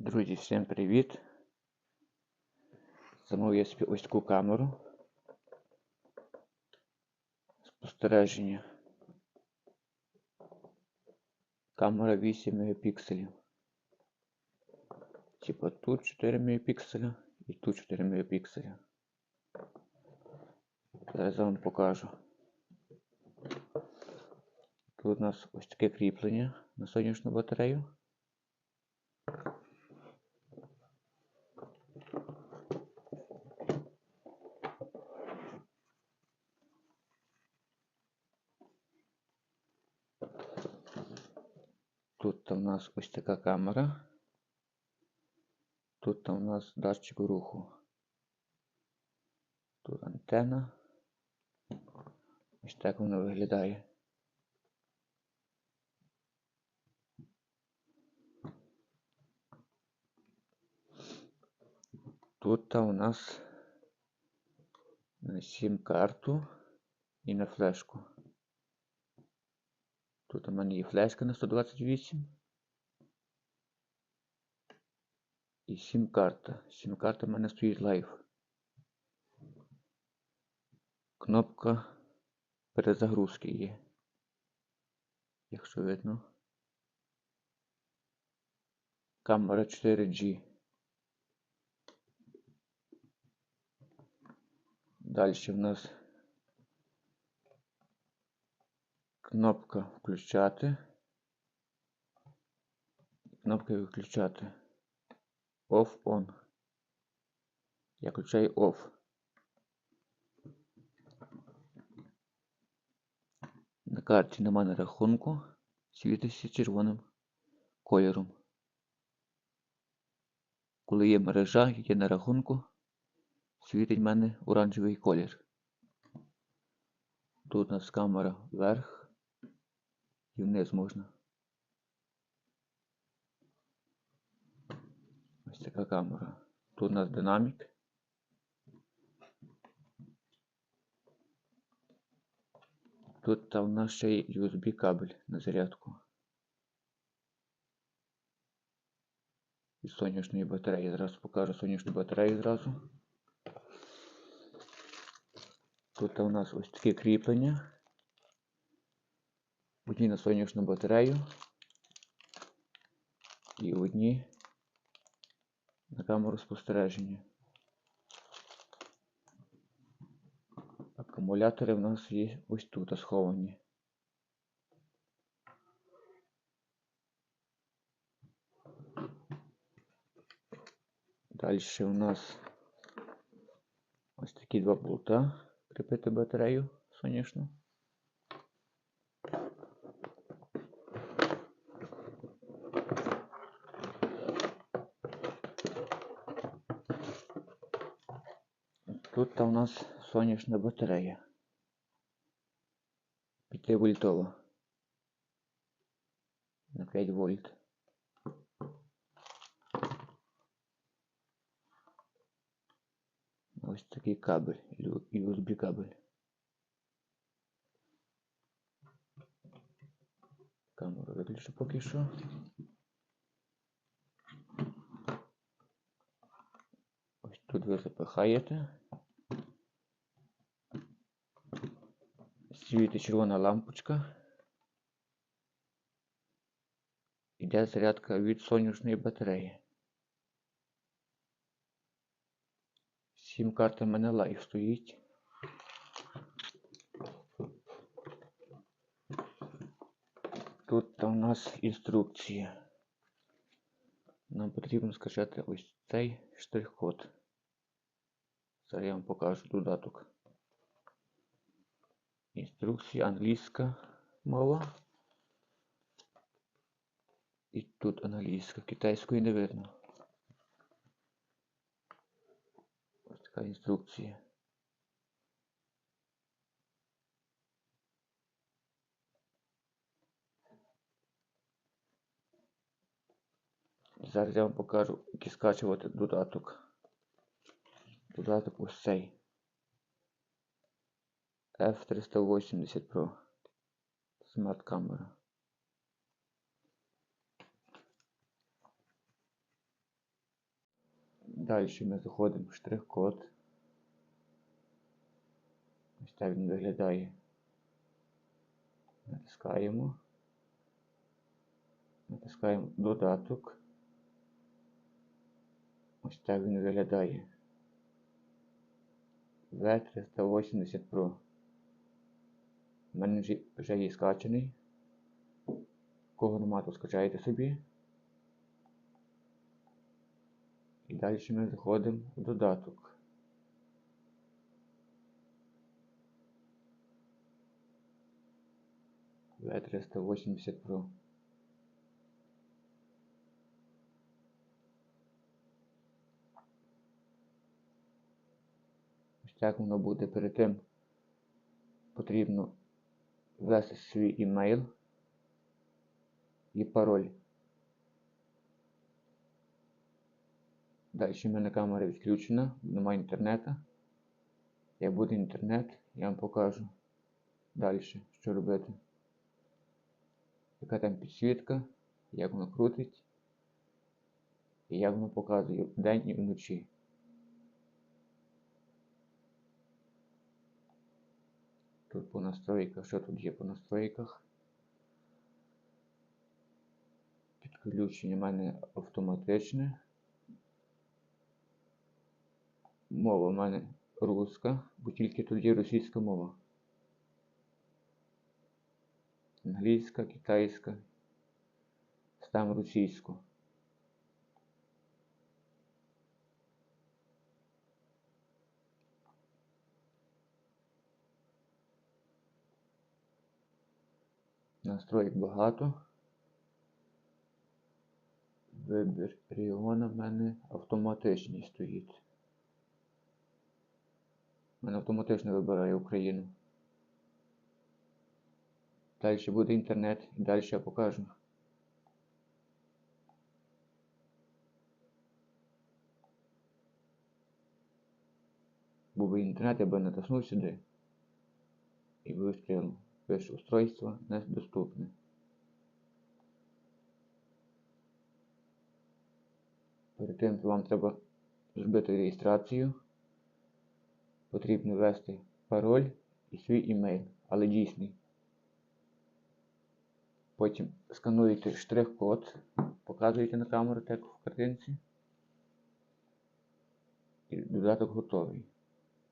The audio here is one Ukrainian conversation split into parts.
Друзі, всім привіт! Замовив я собі ось таку камеру. Спостереження. Камера 8 мегапікселів. Типа тут 4 мегапікселя і тут 4 мегапікселя. Зараз я вам покажу. Тут у нас ось таке кріплення на сонячну батарею. Тут у нас ось така камера. Тут у нас датчик руху. Тут антенна. Ось так воно виглядає. Тут у нас на сім-карту і на флешку. Тут у мене є флешка на 128. І сім-карта. Сім-карта в мене стоїть лайф. Кнопка перезагрузки є. Якщо видно. Камера 4G. Далі в нас кнопка включати. Кнопка виключати. Off-on. Я включаю OFF. На карті нема на рахунку. Світиться червоним кольором. Коли є мережа, є на рахунку, світить в мене оранжевий колір. Тут у нас камера вверх і вниз можна. Ось така камера. Тут у нас динамік. Тут у нас ще є USB кабель на зарядку. Із сонячної батареї. Зараз покажу сонячну батарею зразу. Тут у нас ось таке кріплення. Одні на сонячну батарею і одні на камеру спостереження. Акумулятори в нас є ось тут сховані. Далі у нас ось такі два болта кріпити батарею сонячну. Тут у нас сонячна батарея. 5 вольтова. На 5 вольт. Ось такий кабель, USB кабель. Камеру виключу поки що. Ось тут ви запихаєте. Світить червона лампочка. Іде зарядка від сонячної батареї. Сім карта мене лайф стоїть. Тут у нас інструкція. Нам потрібно скачати ось цей штрих-код. Зараз я вам покажу додаток. Інструкція англійська мова. І тут англійська, китайської не видно. Ось така інструкція. Зараз я вам покажу, як скачувати додаток. Додаток ось цей. F380 Pro. Смарт камера. Далі ми заходимо в штрих-код. Ось так він виглядає. Натискаємо. Натискаємо додаток. Ось так він виглядає. V380 Pro. Мене вже- є скачаний. Кого нема, то скачайте собі. І далі ми заходимо в додаток. V380 Pro. Ось так воно буде перед тим. Потрібно ввести свій імейл і пароль. Далі в мене камера відключена, немає інтернету. Як буде інтернет, я вам покажу далі, що робити. Яка там підсвітка, як воно крутить, і як воно показує вдень і вночі. Тут по настройках, що тут є по настройках? Підключення в мене автоматичне. Мова в мене руська, бо тільки є російська мова. Англійська, китайська, там російську. Настроїк багато. Вибір регіону в мене автоматичний стоїть. У мене автоматично вибирає Україну. Далі буде інтернет і далі я покажу. Був би інтернет, я би натиснув сюди і вистрілив. Пише устройство недоступне. Перед тим вам треба зробити реєстрацію. Потрібно ввести пароль і свій імейл, але дійсний. Потім скануєте штрих-код, показуєте на камеру так в картинці. І додаток готовий.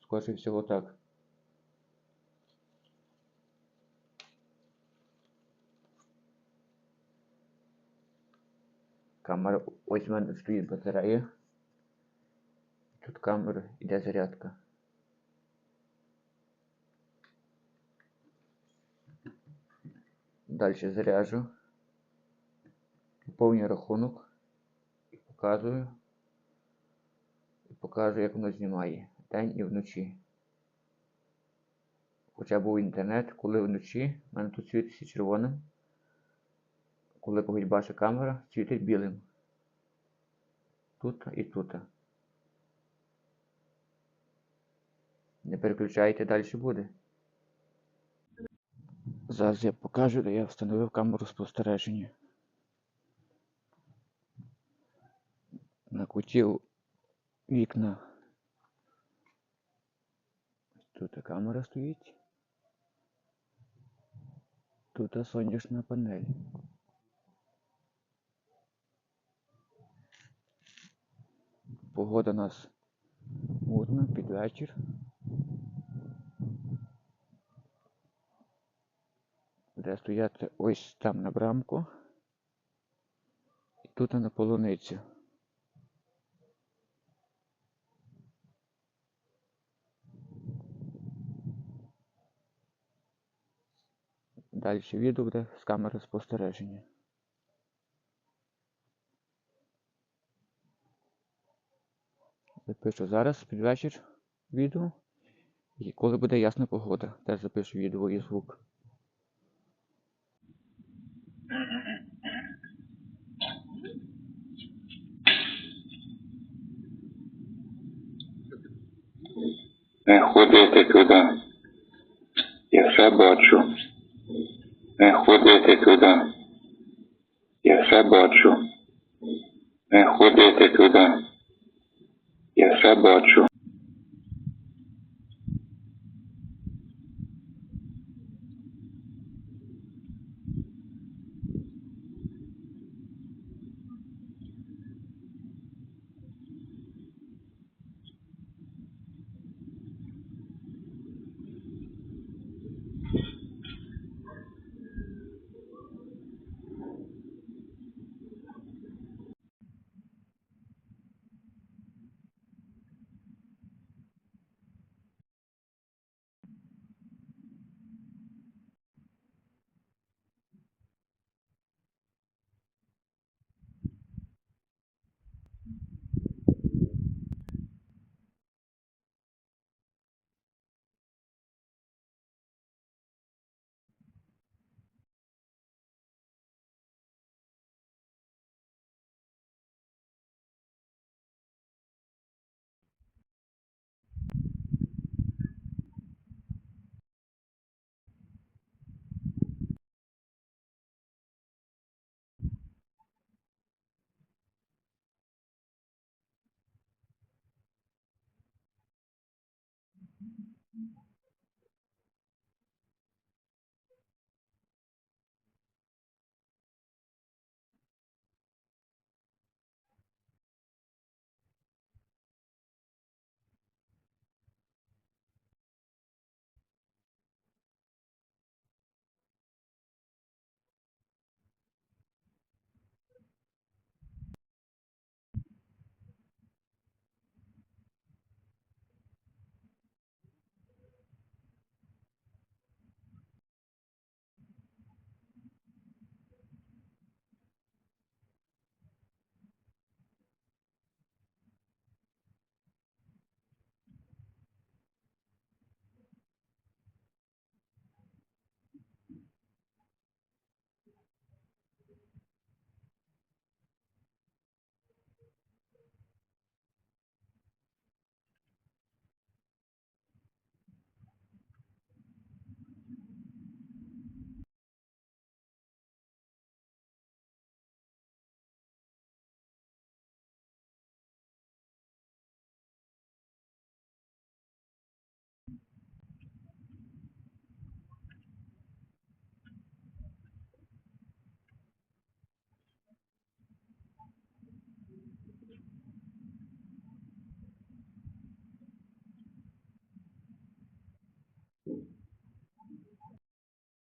Скоріше всього так. Камера, ось в мене стоїть батарея. Тут камера йде зарядка. Далі заряджу. Повний рахунок і показую. І показую, як воно знімає день і вночі. Хоча був інтернет, коли вночі в мене тут світиться червоним. Коли когось бачить камера, світить білим. Тут і тут. Не переключайте, далі буде. Зараз я покажу, де я встановив камеру спостереження. На куті вікна. Тут камера стоїть. Тут сонячна панель. Погода нас мутна під вечір. Буде стояти ось там на брамку. І тут на полуницю. Далі відео буде з камери спостереження. Запишу зараз під вечір відео. І коли буде ясна погода, теж запишу відео і звук. Не ходити туди. Я все бачу. Не ходити туди. Я все бачу. Не ходити туди. Я все бачу.